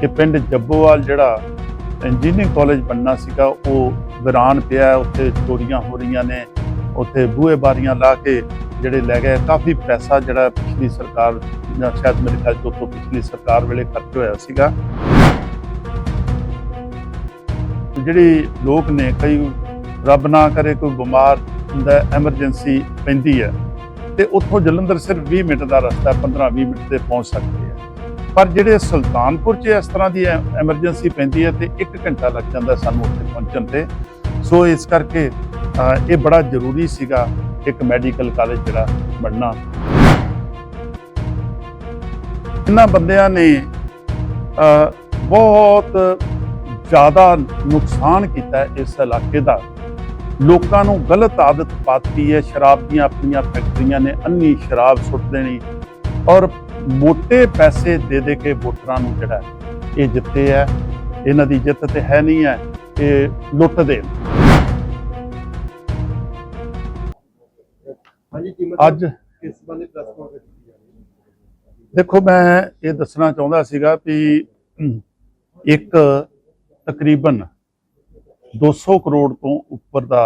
ਕਿ ਪਿੰਡ ਜੱਬੋਵਾਲ ਜਿਹੜਾ ਇੰਜੀਨੀਅਰਿੰਗ ਕਾਲਜ ਬਣਨਾ ਸੀਗਾ, ਉਹ ਵਿਰਾਨ ਪਿਆ ਉੱਥੇ ਚੋਰੀਆਂ ਹੋ ਰਹੀਆਂ ਨੇ, ਉੱਥੇ ਬੂਹੇ ਬਾਰੀਆਂ ਲਾ ਕੇ ਜਿਹੜੇ ਲੈ ਗਏ, ਕਾਫੀ ਪੈਸਾ ਜਿਹੜਾ ਪਿਛਲੀ ਸਰਕਾਰ, ਜਾਂ ਸ਼ਾਇਦ ਮੇਰੇ ਖਿਆਲ ਤੋਂ ਪਿਛਲੀ ਸਰਕਾਰ ਵੇਲੇ ਖਰਚ ਹੋਇਆ ਸੀਗਾ। ਜਿਹੜੀ ਲੋਕ ਨੇ, ਕਈ ਰੱਬ ਨਾ ਕਰੇ, ਕੋਈ ਬਿਮਾਰ ਹੁੰਦਾ ਐਮਰਜੈਂਸੀ ਪੈਂਦੀ ਹੈ, ਤੇ ਉੱਥੋਂ ਜਲੰਧਰ ਸਿਰਫ 20 ਮਿੰਟ ਦਾ ਰਸਤਾ 15-20 ਮਿੰਟ ਤੇ ਪਹੁੰਚ ਸਕਦੇ। ਪਰ ਜਿਹੜੇ ਸੁਲਤਾਨਪੁਰ 'ਚ ਇਸ ਤਰ੍ਹਾਂ ਦੀ ਐਮਰਜੈਂਸੀ ਪੈਂਦੀ ਹੈ ਤੇ 1 ਘੰਟਾ ਲੱਗ ਜਾਂਦਾ ਸਾਨੂੰ ਉੱਥੇ ਪਹੁੰਚਣ ਤੇ। ਸੋ ਇਸ ਕਰਕੇ ਇਹ ਬੜਾ ਜ਼ਰੂਰੀ ਸੀਗਾ ਇੱਕ ਮੈਡੀਕਲ ਕਾਲਜ ਜਿਹੜਾ ਬਣਨਾ। ਇਹਨਾਂ ਬੰਦਿਆਂ ਨੇ ਬਹੁਤ ਜ਼ਿਆਦਾ ਨੁਕਸਾਨ ਕੀਤਾ ਇਸ ਇਲਾਕੇ ਦਾ। ਲੋਕਾਂ ਨੂੰ ਗਲਤ ਆਦਤ ਪਾਤੀ ਹੈ ਸ਼ਰਾਬ ਦੀਆਂ ਆਪਣੀਆਂ ਫੈਕਟਰੀਆਂ ਨੇ, ਅੰਨੀ ਸ਼ਰਾਬ ਸੁੱਟ ਦੇਣੀ ਔਰ ਮੋٹے ਪੈਸੇ ਦੇ ਦੇ ਕੇ ਵੋਟਰਾਂ ਨੂੰ ਜਿਹੜਾ ਇਹ ਜਿੱਤੇ ਹੈ ਇਹਨਾਂ ਦੀ ਜਿੱਤ ਤੇ ਹੈ ਨਹੀਂ ਹੈ ਇਹ। ਹਾਂਜੀ ਕੀਮਤ ਅੱਜ ਬੰਦੇ ਪ੍ਰੈਸ ਕਾਨਫਰੰਸ ਦੇਖੋ ਮੈਂ ਇਹ ਦੱਸਣਾ ਚਾਹੁੰਦਾ ਸੀਗਾ ਵੀ ਅਮ, ਇੱਕ ਤਕਰੀਬਨ 200 ਕਰੋੜ ਤੋਂ ਉੱਪਰ ਦਾ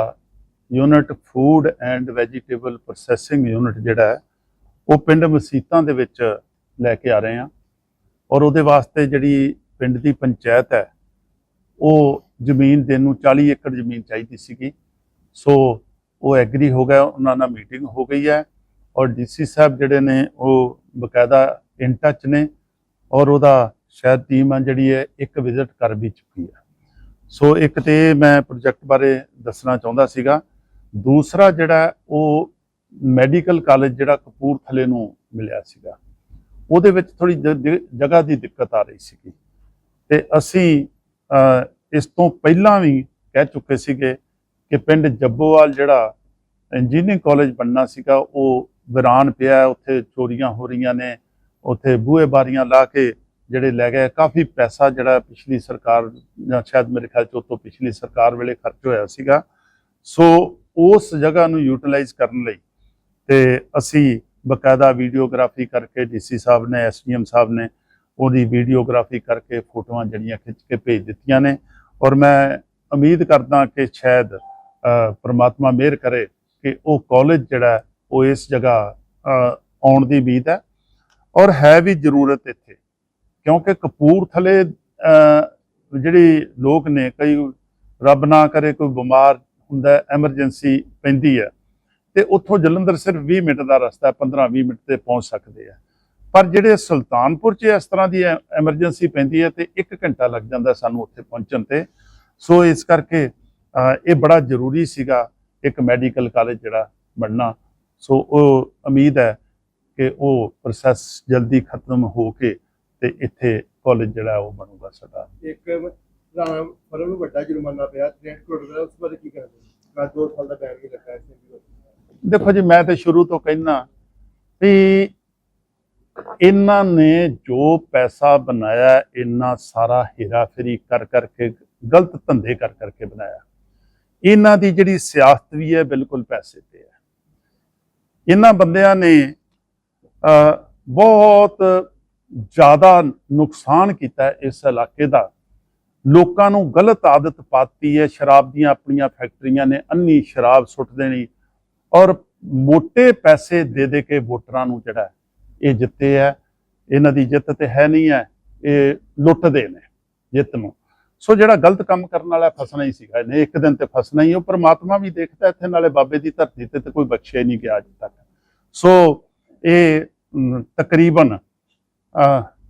unit food and vegetable processing unit ਜਿਹੜਾ ਹੈ ਉਹ ਪਿੰਡ ਮਸੀਤਾਂ ਦੇ ਵਿੱਚ ਲੈ ਕੇ ਆ ਰਹੇ ਹਾਂ। ਔਰ ਉਹਦੇ ਵਾਸਤੇ ਜਿਹੜੀ ਪਿੰਡ ਦੀ ਪੰਚਾਇਤ ਹੈ, ਉਹ ਜ਼ਮੀਨ ਦੇਣ ਨੂੰ 40 ਏਕੜ ਜ਼ਮੀਨ ਚਾਹੀਦੀ ਸੀਗੀ। ਸੋ ਉਹ ਐਗਰੀ ਹੋ ਗਿਆ, ਉਹਨਾਂ ਨਾਲ ਮੀਟਿੰਗ ਹੋ ਗਈ ਹੈ। ਔਰ ਡੀਸੀ ਸਾਹਿਬ ਜਿਹੜੇ ਨੇ, ਉਹ ਬਕਾਇਦਾ ਇਨ ਟੱਚ ਨੇ। ਔਰ ਉਹਦਾ ਸ਼ਾਇਦ ਟੀਮ ਆ ਜਿਹੜੀ ਹੈ, ਇੱਕ ਵਿਜ਼ਿਟ ਕਰ ਵੀ ਚੁੱਕੀ ਹੈ। ਸੋ ਇੱਕ ਤੇ ਮੈਂ ਪ੍ਰੋਜੈਕਟ ਬਾਰੇ ਦੱਸਣਾ ਚਾਹੁੰਦਾ ਸੀਗਾ। ਦੂਸਰਾ ਜਿਹੜਾ ਉਹ ਮੈਡੀਕਲ ਕਾਲਜ ਜਿਹੜਾ ਕਪੂਰਥਲੇ ਨੂੰ ਮਿਲਿਆ ਸੀਗਾ। ਉਹਦੇ ਵਿੱਚ ਥੋੜੀ ਜਗ੍ਹਾ ਦੀ ਦਿੱਕਤ ਆ ਰਹੀ ਸੀਗੀ। ਤੇ ਅਸੀਂ ਇਸ ਤੋਂ ਪਹਿਲਾਂ ਵੀ ਕਹਿ ਚੁੱਕੇ ਸੀਗੇ ਕਿ ਪਿੰਡ ਜੱਬੋਵਾਲ ਜਿਹੜਾ ਇੰਜੀਨੀਅਰਿੰਗ ਕਾਲਜ ਬਣਨਾ ਸੀਗਾ, ਉਹ ਵਿਰਾਨ ਪਿਆ, ਉੱਥੇ ਚੋਰੀਆਂ ਹੋ ਰਹੀਆਂ ਨੇ, ਉੱਥੇ ਬੂਹੇ ਬਾਰੀਆਂ ਲਾ ਕੇ ਜਿਹੜੇ ਲੈ ਗਏ, ਕਾਫੀ ਪੈਸਾ ਜਿਹੜਾ ਪਿਛਲੀ ਸਰਕਾਰ, ਜਾਂ ਸ਼ਾਇਦ ਮੇਰੇ ਖਿਆਲ ਚ ਉਹ ਪਿਛਲੀ ਸਰਕਾਰ ਵੇਲੇ ਖਰਚ ਹੋਇਆ ਸੀਗਾ। ਸੋ, ਉਸ ਜਗ੍ਹਾ ਨੂੰ ਯੂਟਿਲਾਈਜ਼ ਕਰਨ ਲਈ ਤੇ ਅਸੀਂ ਬਕਾਇਦਾ ਵੀਡੀਓਗ੍ਰਾਫੀ ਕਰਕੇ ਡੀਸੀ ਸਾਹਿਬ ਨੇ ਐਸਡੀਐਮ ਸਾਹਿਬ ਨੇ ਉਹਦੀ ਵੀਡੀਓਗ੍ਰਾਫੀ ਕਰਕੇ ਫੋਟੋਆਂ ਜਿਹੜੀਆਂ ਖਿੱਚ ਕੇ ਭੇਜ ਦਿੱਤੀਆਂ ਨੇ। ਔਰ ਮੈਂ ਉਮੀਦ ਕਰਦਾ ਕਿ ਸ਼ਾਇਦ ਅ, ਪ੍ਰਮਾਤਮਾ ਮਿਹਰ ਕਰੇ ਕਿ ਉਹ ਕਾਲਜ ਜਿਹੜਾ ਉਹ ਇਸ ਜਗ੍ਹਾ ਆਉਣ ਦੀ ਉਮੀਦ ਹੈ। ਔਰ ਹੈ ਵੀ ਜ਼ਰੂਰਤ ਇੱਥੇ ਕਿਉਂਕਿ ਕਪੂਰਥਲੇ ਜਿਹੜੀ ਲੋਕ ਨੇ ਕਈ ਰੱਬ ਨਾ ਕਰੇ ਕੋਈ ਬਿਮਾਰ ਹੁੰਦਾ ਐਮਰਜੈਂਸੀ ਪੈਂਦੀ ਹੈ। ਤੇ ਉੱਥੋਂ ਜਲੰਧਰ ਸਿਰਫ 20 ਮਿੰਟ ਦਾ ਰਸਤਾ 15-20 ਮਿੰਟ ਤੇ ਪਹੁੰਚ ਸਕਦੇ ਆ। ਪਰ ਜਿਹੜੇ ਸੁਲਤਾਨਪੁਰ 'ਚ ਇਸ ਤਰ੍ਹਾਂ ਦੀ ਐਮਰਜੈਂਸੀ ਪੈਂਦੀ ਹੈ ਤੇ 1 ਘੰਟਾ ਲੱਗ ਜਾਂਦਾ ਸਾਨੂੰ ਉੱਥੇ ਪਹੁੰਚਣ ਤੇ। ਸੋ ਇਸ ਕਰਕੇ ਇਹ ਬੜਾ ਜ਼ਰੂਰੀ ਸੀਗਾ ਇੱਕ ਮੈਡੀਕਲ ਕਾਲਜ ਜਿਹੜਾ ਬਣਨਾ। ਸੋ ਉਹ ਉਮੀਦ ਹੈ ਕਿ ਉਹ ਪ੍ਰੋਸੈਸ ਜਲਦੀ ਖਤਮ ਹੋ ਕੇ ਤੇ ਇੱਥੇ ਕਾਲਜ ਜਿਹੜਾ ਉਹ ਬਣੂਗਾ ਸਾਡਾ। ਇੱਕ ਫਰਮ ਨੂੰ ਵੱਡਾ ਜੁਰਮਾਨਾ ਪਿਆ 63 ਕਰੋੜ ਦਾ, ਉਸ ਬਾਰੇ ਕੀ ਕਹਿਣਾ ਮੈਂ 2 ਸਾਲ ਦਾ ਬੈਨ ਵੀ ਲੱਗਾ ਇਸ ਦੇਖੋ ਜੀ ਮੈਂ ਤੇ ਸ਼ੁਰੂ ਤੋਂ ਕਹਿੰਦਾ ਵੀ ਇਹਨਾਂ ਨੇ ਜੋ ਪੈਸਾ ਬਣਾਇਆ ਇਹਨਾਂ ਸਾਰਾ ਹੇਰਾਫੇਰੀ ਕਰ ਕਰਕੇ ਗਲਤ ਧੰਦੇ ਕਰ ਕਰਕੇ ਬਣਾਇਆ। ਇਹਨਾਂ ਦੀ ਜਿਹੜੀ ਸਿਆਸਤ ਵੀ ਹੈ ਬਿਲਕੁਲ ਪੈਸੇ ਤੇ ਹੈ। ਇਹਨਾਂ ਬੰਦਿਆਂ ਨੇ ਅਹ, ਬਹੁਤ ਜ਼ਿਆਦਾ ਨੁਕਸਾਨ ਕੀਤਾ ਇਸ ਇਲਾਕੇ ਦਾ। ਲੋਕਾਂ ਨੂੰ ਗਲਤ ਆਦਤ ਪਾਤੀ ਹੈ ਸ਼ਰਾਬ ਦੀਆਂ ਆਪਣੀਆਂ ਫੈਕਟਰੀਆਂ ਨੇ ਅੰਨੀ ਸ਼ਰਾਬ ਸੁੱਟ ਦੇਣੀ। ਔਰ ਮੋٹے ਪੈਸੇ ਦੇ ਦੇ ਕੇ ਵੋਟਰਾਂ ਨੂੰ ਜਿਹੜਾ ਇਹ ਜਿੱਤੇ ਹੈ, ਇਹਨਾਂ ਦੀ ਜਿੱਤ ਤੇ ਹੈ ਨਹੀਂ ਹੈ, ਇਹ ਲੁੱਟਦੇ ਨੇ ਜਿੱਤ ਨੂੰ। ਸੋ ਜਿਹੜਾ ਗਲਤ ਕੰਮ ਕਰਨ ਵਾਲਾ ਫਸਣਾ ਹੀ ਸੀਗਾ, ਇਹਨੇ ਇੱਕ ਦਿਨ ਤੇ ਫਸਣਾ ਹੀ ਉਹ ਪ੍ਰਮਾਤਮਾ ਵੀ ਦੇਖਦਾ ਇੱਥੇ, ਨਾਲੇ ਬਾਬੇ ਦੀ ਧਰਤੀ ਤੇ ਤੇ ਕੋਈ ਬਖਸ਼ਿਆ ਨਹੀਂ ਗਿਆ ਅੱਜ ਤੱਕ। ਸੋ ਇਹ ਤਕਰੀਬਨ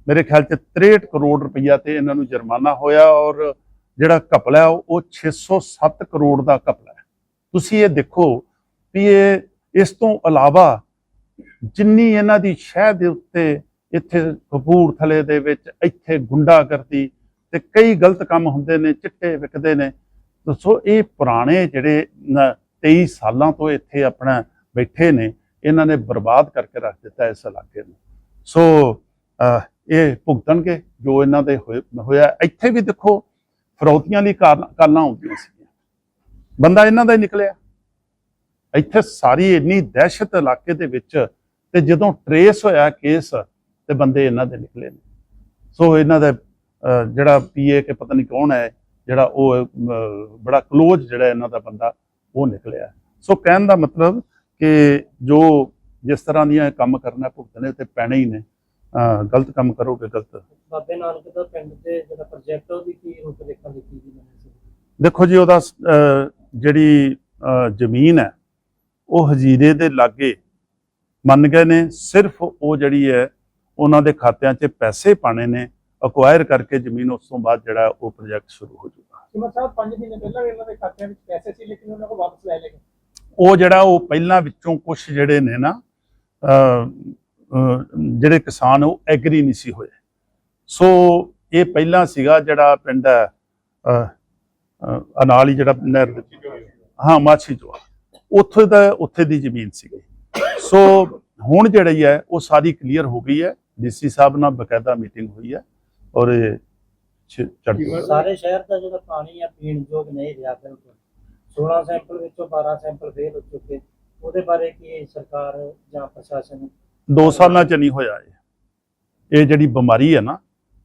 ਮੇਰੇ ਖਿਆਲ ਚ 63 ਕਰੋੜ ਰੁਪਈਆ ਤੇ ਇਹਨਾਂ ਨੂੰ ਜੁਰਮਾਨਾ ਹੋਇਆ ਔਰ ਜਿਹੜਾ ਘਪਲਾ ਹੈ, ਉਹ 607 ਕਰੋੜ ਦਾ ਘਪਲਾ ਤੁਸੀਂ ਇਹ ਦੇਖੋ ਵੀ ਇਹ, ਇਸ ਤੋਂ ਇਲਾਵਾ ਜਿੰਨੀ ਇਹਨਾਂ ਦੀ ਸ਼ਹਿ ਦੇ ਉੱਤੇ ਇੱਥੇ ਕਪੂਰਥਲੇ ਦੇ ਵਿੱਚ ਇੱਥੇ ਗੁੰਡਾਗਰਦੀ ਤੇ ਕਈ ਗਲਤ ਕੰਮ ਹੁੰਦੇ ਨੇ, ਚਿੱਟੇ ਵਿਕਦੇ ਨੇ, ਦੱਸੋ ਇਹ ਪੁਰਾਣੇ ਜਿਹੜੇ ਨ- 23 ਸਾਲਾਂ ਤੋਂ ਇੱਥੇ ਆਪਣਾ ਬੈਠੇ ਨੇ, ਇਹਨਾਂ ਨੇ ਬਰਬਾਦ ਕਰਕੇ ਰੱਖ ਦਿੱਤਾ ਇਸ ਇਲਾਕੇ ਨੂੰ। ਸੋ ਇਹ ਭੁਗਤਣਗੇ ਜੋ ਇਹਨਾਂ ਦੇ ਹੋਏ- ਹੋਇਆ। ਇੱਥੇ ਵੀ ਦੇਖੋ, ਫਰੌਤੀਆਂ ਲਈ ਕਾਰਨ- ਕਾਲਾਂ ਆਉਂਦੀਆਂ ਸੀ ਬੰਦਾ ਇਹਨਾਂ ਦਾ ਹੀ ਨਿਕਲਿਆ। ਇੱਥੇ ਸਾਰੀ ਇੰਨੀ ਦਹਿਸ਼ਤ ਇਲਾਕੇ ਦੇ ਵਿੱਚ ਤੇ ਜਦੋਂ ਟਰੇਸ ਹੋਇਆ ਕੇਸ ਤੇ ਬੰਦੇ ਇਹਨਾਂ ਦੇ ਨਿਕਲੇ ਨੇ। ਸੋ ਇਹਨਾਂ ਦਾ ਜਿਹੜਾ ਪੀਏ ਕੇ ਪਤਾ ਨਹੀਂ ਕੌਣ ਹੈ ਜਿਹੜਾ ਉਹ ਬੜਾ ক্লোਜ਼ ਜਿਹੜਾ ਇਹਨਾਂ ਦਾ ਬੰਦਾ ਉਹ ਨਿਕਲਿਆ। ਸੋ ਕਹਿਣ ਦਾ ਮਤਲਬ ਕਿ ਜੋ ਜਿਸ ਤਰ੍ਹਾਂ ਦੀਆਂ ਕੰਮ ਕਰਨਾ ਭੁਗਤਣੇ ਤੇ ਪੈਣੇ ਹੀ ਨੇ ਗਲਤ ਕੰਮ ਕਰੋਗੇ ਗਲਤ। ਬਾਬੇ ਨਾਨਕ ਦਾ ਪਿੰਡ ਤੇ ਜਿਹੜਾ ਪ੍ਰੋਜੈਕਟ ਉਹਦੀ ਕੀ ਰੂਪ ਰੇਖਾ ਦਿੱਤੀ ਗਈ ਦੇਖੋ ਜੀ ਉਹਦਾ ਜਿਹੜੀ ਜ਼ਮੀਨ ਹੈ ਉਹ ਹਜੀਰੇ ਦੇ ਲਾਗੇ ਮੰਨ ਗਏ ਨੇ ਸਿਰਫ ਉਹ ਜਿਹੜੀ ਹੈ ਉਹਨਾਂ ਦੇ ਖਾਤਿਆਂ 'ਚ ਪੈਸੇ ਪਾਣੇ ਨੇ ਅਕਵਾਇਰ ਕਰਕੇ ਜ਼ਮੀਨ ਉਸ ਤੋਂ ਬਾਅਦ ਜਿਹੜਾ ਉਹ ਪ੍ਰੋਜੈਕਟ ਸ਼ੁਰੂ ਹੋ ਜਾਊਗਾ। ਸਿਮਰ ਸਾਹਿਬ 5 ਮਹੀਨੇ ਪਹਿਲਾਂ ਵੀ ਇਹਨਾਂ ਦੇ ਖਾਤਿਆਂ ਵਿੱਚ ਪੈਸੇ ਸੀ ਲੇਕਿਨ ਉਹਨਾਂ ਕੋਲ ਵਾਪਸ ਲੈ ਲਏ ਗਏ। ਉਹ ਜਿਹੜਾ ਉਹ ਪਹਿਲਾਂ ਵਿੱਚੋਂ ਕੁਝ ਜਿਹੜੇ ਨੇ ਨਾ ਜਿਹੜੇ ਕਿਸਾਨ ਉਹ ਐਗਰੀ ਨਹੀਂ ਸੀ ਹੋਏ। ਸੋ ਇਹ ਪਹਿਲਾਂ ਸੀਗਾ ਜਿਹੜਾ ਪਿੰਡ ਹੈ ਅਨਾਲ ਹੀ ਜਿਹੜਾ ਨਹਿਰ ਹਾਂ ਮਾਛੀ ਚੋਆ ਉੱਥੇ ਦਾ ਉੱਥੇ ਦੀ ਜ਼ਮੀਨ ਸੀਗੀ। ਸੋ ਹੁਣ ਜਿਹੜੀ ਹੈ ਉਹ ਸਾਰੀ ਕਲੀਅਰ ਹੋ ਗਈ ਹੈ। ਡੀਸੀ ਸਾਹਿਬ ਨਾਲ ਬਕਾਇਦਾ ਮੀਟਿੰਗ ਹੋਈ ਹੈ ਔਰ ਸਾਰੇ ਸ਼ਹਿਰ ਦਾ ਜਿਹੜਾ ਪਾਣੀ ਆ ਪੀਣ ਯੋਗ ਨਹੀਂ ਰਿਹਾ ਬਿਲਕੁਲ। 16 ਸੈਂਪਲ ਵਿੱਚੋਂ 12 ਸੈਂਪਲ ਫੇਲ ਹੋ ਚੁੱਕੇ। ਉਹਦੇ ਬਾਰੇ ਕੀ ਸਰਕਾਰ ਜਾਂ ਪ੍ਰਸ਼ਾਸਨ ਦੋ ਸਾਲਾਂ ਚ ਨਹੀਂ ਹੋਇਆ ਇਹ। ਇਹ ਜਿਹੜੀ ਬਿਮਾਰੀ ਹੈ ਨਾ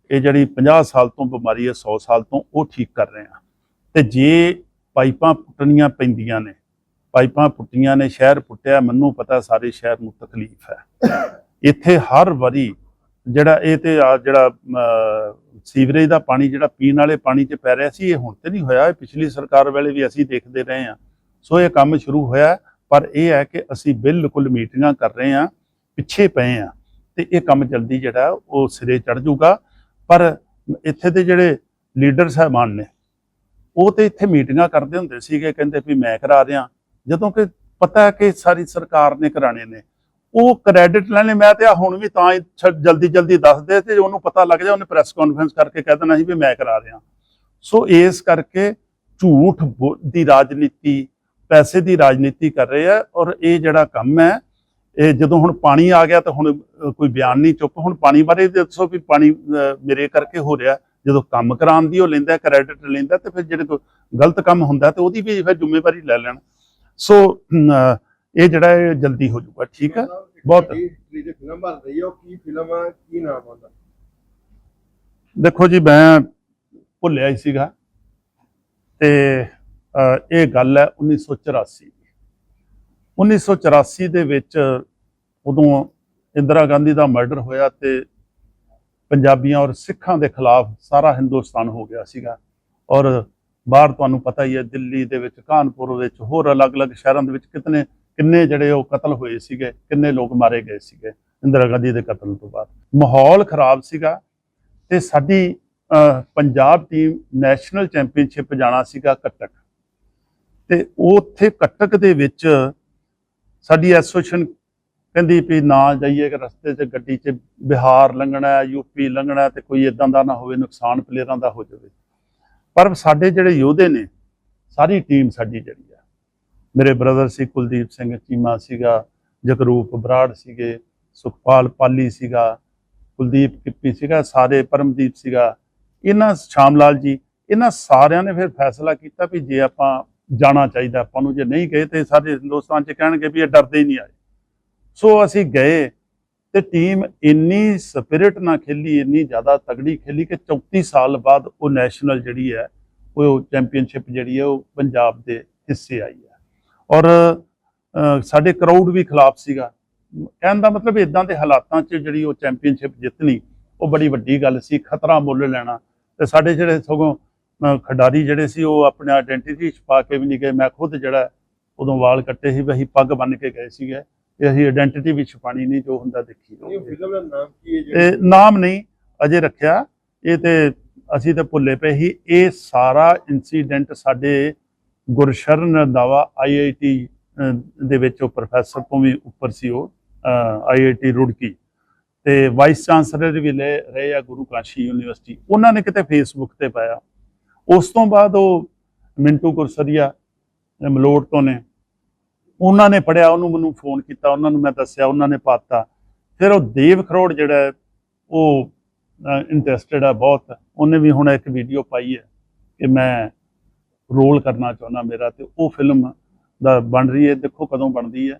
ਇਹ ਜਿਹੜੀ 50 ਸਾਲ ਤੋਂ ਬਿਮਾਰੀ ਹੈ 100 ਸਾਲ ਤੋਂ ਉਹ ਠੀਕ ਕਰ ਰਹੇ ਆ ਤੇ ਜੇ ਪਾਈਪਾਂ ਪੁੱਟਣੀਆਂ ਪੈਂਦੀਆਂ ਨੇ ਪਾਈਪਾਂ ਪੁੱਟੀਆਂ ਨੇ, ਸ਼ਹਿਰ ਪੁੱਟਿਆ, ਮੈਨੂੰ ਪਤਾ ਸਾਰੇ ਸ਼ਹਿਰ ਨੂੰ ਤਕਲੀਫ ਹੈ। ਇੱਥੇ ਹਰ ਵਾਰੀ ਜਿਹੜਾ ਇਹ ਤੇ ਆ ਜਿਹੜਾ ਸੀਵਰੇਜ ਦਾ ਪਾਣੀ, ਜਿਹੜਾ ਪੀਣ ਵਾਲੇ ਪਾਣੀ 'ਚ ਪੈ ਰਿਹਾ ਸੀ, ਇਹ ਹੁਣ ਤੇ ਨਹੀਂ ਹੋਇਆ। ਇਹ ਪਿਛਲੀ ਸਰਕਾਰ ਵੇਲੇ ਵੀ ਅਸੀਂ ਦੇਖਦੇ ਰਹੇ ਹਾਂ। ਸੋ ਇਹ ਕੰਮ ਸ਼ੁਰੂ ਹੋਇਆ ਪਰ ਇਹ ਹੈ ਕਿ ਅਸੀਂ ਬਿਲਕੁਲ ਮੀਟਿੰਗਾਂ ਕਰ ਰਹੇ ਹਾਂ, ਪਿੱਛੇ ਪਏ ਆ ਤੇ ਇਹ ਕੰਮ ਜਲਦੀ ਜਿਹੜਾ ਉਹ ਸਿਰੇ ਚੜ ਜਾਊਗਾ। ਪਰ ਇੱਥੇ ਦੇ ਜਿਹੜੇ ਲੀਡਰ ਸਾਹਿਬਾਨ ਨੇ, ਉਹ ਤੇ ਇੱਥੇ ਮੀਟਿੰਗਾਂ ਕਰਦੇ ਹੁੰਦੇ ਸੀਗੇ, ਕਹਿੰਦੇ ਵੀ ਮੈਂ ਕਰਾ ਰਿਹਾ ਜਦੋਂ ਕਿ ਪਤਾ ਹੈ ਕਿ ਸਾਰੀ ਸਰਕਾਰ ਨੇ ਕਰਾਣੇ ਨੇ। ਉਹ ਕ੍ਰੈਡਿਟ ਲੈਣੇ ਮੈਂ ਤੇ ਆਹ ਹੁਣ ਵੀ ਤਾਂ ਹੀ ਜਲਦੀ ਜਲਦੀ ਦੱਸ ਦੇ ਤੇ ਉਹਨੂੰ ਪਤਾ ਲੱਗ ਜਾ, ਉਹਨੇ ਪ੍ਰੈਸ ਕਾਨਫਰੰਸ ਕਰਕੇ ਕਹਿ ਦੇਣਾ ਸੀ ਵੀ ਮੈਂ ਕਰਾ ਰਿਹਾ ਸੋ ਇਸ ਕਰਕੇ ਝੂਠ ਦੀ ਰਾਜਨੀਤੀ, ਪੈਸੇ ਦੀ ਰਾਜਨੀਤੀ ਕਰ ਰਹੇ ਆ ਔਰ ਇਹ ਜਿਹੜਾ ਕੰਮ ਹੈ, ਇਹ ਜਦੋਂ ਹੁਣ ਪਾਣੀ ਆ ਗਿਆ ਤਾਂ ਹੁਣ ਕੋਈ ਬਿਆਨ ਨਹੀਂ ਚੁੱਪ। ਹੁਣ ਪਾਣੀ ਬਾਰੇ ਦੱਸੋ ਵੀ ਪਾਣੀ ਮੇਰੇ ਕਰਕੇ ਹੋ ਰਿਹਾ। ਜਦੋਂ ਕੰਮ ਕਰਾਉਣ ਦੀ ਉਹ ਲੈਂਦਾ ਕ੍ਰੈਡਿਟ ਲੈਂਦਾ ਤੇ ਫਿਰ ਜਿਹੜੇ ਕੋਈ ਗਲਤ ਕੰਮ ਹੁੰਦਾ ਤੇ ਉਹਦੀ ਵੀ ਫਿਰ ਜ਼ਿੰਮੇਵਾਰੀ ਲੈ ਲੈਣ। ਸੋ ਇਹ ਜਿਹੜਾ ਇਹ ਜਲਦੀ ਹੋ ਜਾਊਗਾ ਠੀਕ ਹੈ ਬਹੁਤ। ਦੀ ਫਿਲਮ ਬਣ ਰਹੀ ਹੈ ਉਹ ਕੀ ਫਿਲਮ ਆ ਕੀ ਨਾਮ ਆ ਉਹਦਾ ਦੇਖੋ ਜੀ ਮੈਂ ਭੁੱਲਿਆ ਹੀ ਸੀਗਾ ਤੇ ਇਹ ਗੱਲ ਹੈ 1984 ਦੀ 1984 ਦੇ ਵਿੱਚ ਉਦੋਂ ਇੰਦਰਾ ਗਾਂਧੀ ਦਾ ਮਰਡਰ ਹੋਇਆ ਤੇ ਪੰਜਾਬੀਆਂ ਔਰ ਸਿੱਖਾਂ ਦੇ ਖਿਲਾਫ ਸਾਰਾ ਹਿੰਦੁਸਤਾਨ ਹੋ ਗਿਆ ਸੀਗਾ ਔਰ ਬਾਹਰ ਤੁਹਾਨੂੰ ਪਤਾ ਹੀ ਹੈ, ਦਿੱਲੀ ਦੇ ਵਿੱਚ, ਕਾਨਪੁਰ ਵਿੱਚ, ਹੋਰ ਅਲੱਗ-ਅਲੱਗ ਸ਼ਹਿਰਾਂ ਦੇ ਵਿੱਚ ਕਿਤਨੇ, ਕਿੰਨੇ ਜਿਹੜੇ ਉਹ ਕਤਲ ਹੋਏ ਸੀਗੇ, ਕਿੰਨੇ ਲੋਕ ਮਾਰੇ ਗਏ ਸੀਗੇ ਇੰਦਰਾ ਗਾਂਧੀ ਦੇ ਕਤਲ ਤੋਂ ਬਾਅਦ। ਮਾਹੌਲ ਖਰਾਬ ਸੀਗਾ ਤੇ ਸਾਡੀ ਪੰਜਾਬ ਟੀਮ ਨੈਸ਼ਨਲ ਚੈਂਪੀਅਨਸ਼ਿਪ ਜਾਣਾ ਸੀਗਾ ਕਟਕ। ਤੇ ਉੱਥੇ ਕਟਕ ਦੇ ਵਿੱਚ ਸਾਡੀ ਐਸੋਸੀਏਸ਼ਨ ਕਹਿੰਦੀ ਵੀ ਨਾ ਜਾਈਏ ਕਿ ਰਸਤੇ 'ਚ, ਗੱਡੀ 'ਚ ਬਿਹਾਰ ਲੰਘਣਾ ਯੂਪੀ ਲੰਘਣਾ ਹੈ ਤੇ ਕੋਈ ਇਦਾਂ ਦਾ ਨਾ ਹੋਵੇ, ਨੁਕਸਾਨ ਪਲੇਅਰਾਂ ਦਾ ਹੋ ਜਾਵੇ। ਪਰ ਸਾਡੇ ਜਿਹੜੇ ਯੋਧੇ ਨੇ, ਸਾਰੀ ਟੀਮ ਸਾਡੀ ਜਿਹੜੀ ਆ। ਮੇਰੇ ਬ੍ਰਦਰ ਸੀ ਕੁਲਦੀਪ ਸਿੰਘ, ਚੀਮਾ ਸੀਗਾ, ਜਗਰੂਪ ਬਰਾੜ ਸੀਗੇ, ਸੁਖਪਾਲ ਪਾਲੀ ਸੀਗਾ, ਕੁਲਦੀਪ ਕਿੱਪੀ ਸੀਗਾ, ਸਾਰੇ ਪਰਮਦੀਪ ਸੀਗਾ। ਇਹਨਾਂ ਸ਼ਾਮ ਲਾਲ ਜੀ, ਇਹਨਾਂ ਸਾਰਿਆਂ ਨੇ ਫਿਰ ਫੈਸਲਾ ਕੀਤਾ ਵੀ ਜੇ ਆਪਾਂ ਜਾਣਾ ਚਾਹੀਦਾ, ਆਪਾਂ ਨੂੰ ਜੇ ਨਹੀਂ ਗਏ ਤੇ ਸਾਰੇ ਹਿੰਦੁਸਤਾਨ ਚ ਕਹਿਣਗੇ ਵੀ ਇਹ ਡਰਦੇ ਹੀ ਨਹੀਂ ਆਏ। ਸੋ ਅਸੀਂ ਗਏ ਤੇ ਟੀਮ ਇੰਨੀ ਸਪਿਰਿਟ ਨਾਲ ਖੇਲੀ, ਇੰਨੀ ਜ਼ਿਆਦਾ ਤਗੜੀ ਖੇਲੀ ਕਿ 34 ਸਾਲ ਬਾਅਦ ਉਹ ਨੈਸ਼ਨਲ ਜਿਹੜੀ ਹੈ, ਉਹ ਚੈਂਪੀਅਨਸ਼ਿਪ ਜਿਹੜੀ ਹੈ, ਉਹ ਪੰਜਾਬ ਦੇ ਹਿੱਸੇ ਆਈ ਹੈ। ਔਰ ਸਾਡੇ ਕਰਾਊਡ ਵੀ ਖਿਲਾਫ ਸੀਗਾ। ਕਹਿਣ ਦਾ ਮਤਲਬ ਇਦਾਂ ਦੇ ਹਾਲਾਤਾਂ 'ਚ ਜਿਹੜੀ ਉਹ ਚੈਂਪੀਅਨਸ਼ਿਪ ਜਿੱਤਣੀ ਉਹ ਬੜੀ ਵੱਡੀ ਗੱਲ ਸੀ, ਖਤਰਾ ਮੁੱਲ ਲੈਣਾ। ਤੇ ਸਾਡੇ ਜਿਹੜੇ ਸਗੋਂ ਖਿਡਾਰੀ ਜਿਹੜੇ ਸੀ, ਉਹ ਆਪਣੇ ਆਇਡੈਂਟੀਟੀ ਛਪਾ ਕੇ ਵੀ ਨਹੀਂ ਗਏ। ਮੈਂ ਖੁਦ ਜਿਹੜਾ ਉਦੋਂ ਵਾਲ ਕੱਟੇ ਸੀ ਵੀ ਅਸੀਂ ਪੱਗ ਬੰਨ ਕੇ ਗਏ ਸੀਗੇ। ਤੇ ਅਸੀਂ ਆਇਡੈਂਟੀਟੀ ਵੀ ਛਪਾਣੀ ਨਹੀਂ ਜੋ ਹੁੰਦਾ ਦੇਖੀ ਇਹ ਜਾਊਗੀ। ਫਿਲਮ ਦਾ ਨਾਮ ਕੀ ਹੈ ਜਿਹੜੀ ਇਹ ਨਾਮ ਨਹੀਂ ਅਜੇ ਰੱਖਿਆ। ਇਹ ਤੇ ਅਸੀਂ ਤੇ ਭੁੱਲੇ ਪਏ ਸੀ। ਇਹ ਸਾਰਾ ਇਨਸੀਡੈਂਟ ਸਾਡੇ ਗੁਰਸ਼ਰਨ ਰੰਧਾਵਾ ਆਈਆਈਟੀ ਦੇ ਵਿੱਚ ਉਹ ਪ੍ਰੋਫੈਸਰ ਤੋਂ ਵੀ ਉੱਪਰ ਸੀ ਉਹ ਆਈਆਈਟੀ ਰੁੜਕੀ। ਤੇ ਵਾਈਸ ਚਾਂਸਲਰ ਵੀ ਲੈ ਰਹੇ ਆ ਗੁਰੂ ਕਾਸ਼ੀ ਯੂਨੀਵਰਸਿਟੀ ਉਹਨਾਂ ਨੇ ਕਿਤੇ ਫੇਸਬੁੱਕ ਤੇ ਪਾਇਆ। ਉਸ ਤੋਂ ਬਾਅਦ ਉਹ ਮਿੰਟੂ ਗੁਰਸਰੀਆ ਅਹ ਮਲੋਟ ਤੋਂ ਨੇ। ਉਹਨਾਂ ਨੇ ਪੜਿਆ ਉਹਨੂੰ ਮੈਨੂੰ ਫੋਨ ਕੀਤਾ ਉਹਨਾਂ ਨੂੰ ਮੈਂ ਦੱਸਿਆ ਉਹਨਾਂ ਨੇ ਪਾਤਾ। ਫਿਰ ਉਹ ਦੇਵ ਖਰੋੜ ਜਿਹੜਾ ਉਹ ਇੰਟਰਸਟਿਡ ਹੈ ਬਹੁਤ। ਉਹਨੇ ਵੀ ਹੁਣ ਇੱਕ ਵੀਡੀਓ ਪਾਈ ਹੈ ਕਿ ਮੈਂ ਰੋਲ ਕਰਨਾ ਚਾਹੁੰਦਾ ਮੇਰਾ ਤੇ ਉਹ ਫਿਲਮ ਦਾ ਬਣ ਰਹੀ ਹੈ ਦੇਖੋ ਕਦੋਂ ਬਣਦੀ ਹੈ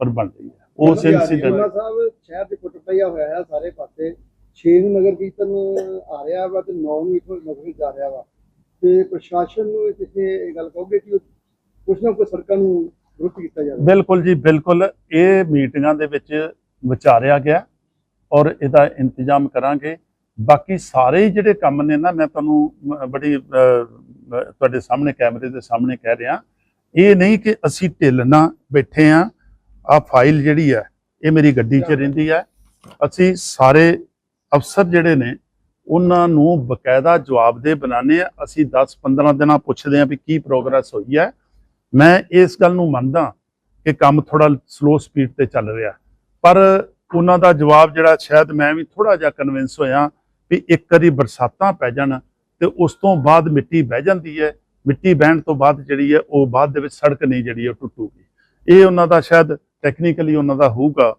ਪਰ ਬਣ ਰਹੀ ਹੈ। ਉਹਨਾਂ ਇਨਸੀਡੈਂਟ ਸਾਹਿਬ ਸ਼ਹਿਰ ਦੇ ਕੁੱਟ ਪਈਆ ਹੋਇਆ ਹੈ ਸਾਰੇ ਪਾਸੇ। 6 ਨੂੰ ਨਗਰ ਕੀਰਤਨ ਆ ਰਿਹਾ ਵਾ ਤੇ 9 ਨੂੰ ਇਥੋਂ ਨਗਰ ਜਾ ਰਿਹਾ ਵਾ। ਤੇ ਪ੍ਰਸ਼ਾਸਨ ਨੂੰ ਕਿਸੇ ਇਹ ਗੱਲ ਕਹੋਗੇ ਕਿ ਕੁਛ ਨਾ ਕੁਛ ਸੜਕਾਂ ਨੂੰ ਦੁਰਸਤ ਕੀਤਾ ਜਾਵੇ। ਬਿਲਕੁਲ ਜੀ, ਬਿਲਕੁਲ। ਇਹ ਮੀਟਿੰਗਾਂ ਦੇ ਵਿੱਚ ਵਿਚਾਰਿਆ ਗਿਆ ਔਰ ਇਹਦਾ ਇੰਤਜ਼ਾਮ ਕਰਾਂਗੇ। ਬਾਕੀ ਸਾਰੇ ਜਿਹੜੇ ਕੰਮ ਨੇ ਨਾ, ਮੈਂ ਤੁਹਾਨੂੰ ਬੜੀ ਤੁਹਾਡੇ ਸਾਹਮਣੇ ਕੈਮਰੇ ਦੇ ਸਾਹਮਣੇ ਕਹਿ ਰਿਹਾ। ਇਹ ਨਹੀਂ ਕਿ ਅਸੀਂ ਢਿੱਲ ਨਾ ਬੈਠੇ ਆ ਆ ਫਾਈਲ ਜਿਹੜੀ ਹੈ, ਇਹ ਮੇਰੀ ਗੱਡੀ 'ਚ ਰਹਿੰਦੀ ਹੈ। ਅਸੀਂ ਸਾਰੇ ਅਫਸਰ ਜਿਹੜੇ ਨੇ, ਉਹਨਾਂ ਨੂੰ ਬਕਾਇਦਾ ਜਵਾਬਦੇ ਬਣਾਉਂਦੇ ਆ ਅਸੀਂ 10-15 ਦਿਨਾਂ ਪੁੱਛਦੇ ਆ ਵੀ ਕੀ ਪ੍ਰੋਗਰੈਸ ਹੋਈ ਹੈ। ਮੈਂ ਇਸ ਗੱਲ ਨੂੰ ਮੰਨਦਾ ਕਿ ਕੰਮ ਥੋੜਾ ਸਲੋ ਸਪੀਡ ਤੇ ਚੱਲ ਰਿਹਾ। ਪਰ ਉਹਨਾਂ ਦਾ ਜਵਾਬ ਜਿਹੜਾ ਸ਼ਾਇਦ ਮੈਂ ਵੀ ਥੋੜਾ ਜਿਹਾ ਕਨਵਿੰਸ ਹੋਇਆ ਵੀ ਇੱਕ ਵਾਰੀ ਬਰਸਾਤਾਂ ਪੈ ਜਾਣ ਤੇ ਉਸ ਤੋਂ ਬਾਅਦ ਮਿੱਟੀ ਬਹਿ ਜਾਂਦੀ ਹੈ, ਮਿੱਟੀ ਬਹਿਣ ਤੋਂ ਬਾਅਦ ਜਿਹੜੀ ਹੈ ਉਹ ਬਾਅਦ ਦੇ ਵਿੱਚ ਸੜਕ ਨਹੀਂ ਜਿਹੜੀ ਉਹ ਟੁੱਟੂਗੀ। ਇਹ ਉਹਨਾਂ ਦਾ ਸ਼ਾਇਦ ਟੈਕਨੀਕਲੀ ਉਹਨਾਂ ਦਾ ਹੋਊਗਾ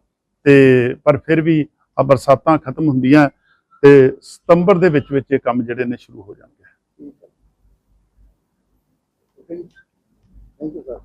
ਤੇ ਪਰ ਫਿਰ ਵੀ ਆ ਬਰਸਾਤਾਂ ਖਤਮ ਹੁੰਦੀਆਂ ਤੇ ਸਤੰਬਰ ਦੇ ਵਿੱਚ ਵਿੱਚ ਇਹ ਕੰਮ ਜਿਹੜੇ ਨੇ ਸ਼ੁਰੂ ਹੋ ਜਾਣਗੇ। Thank you, sir.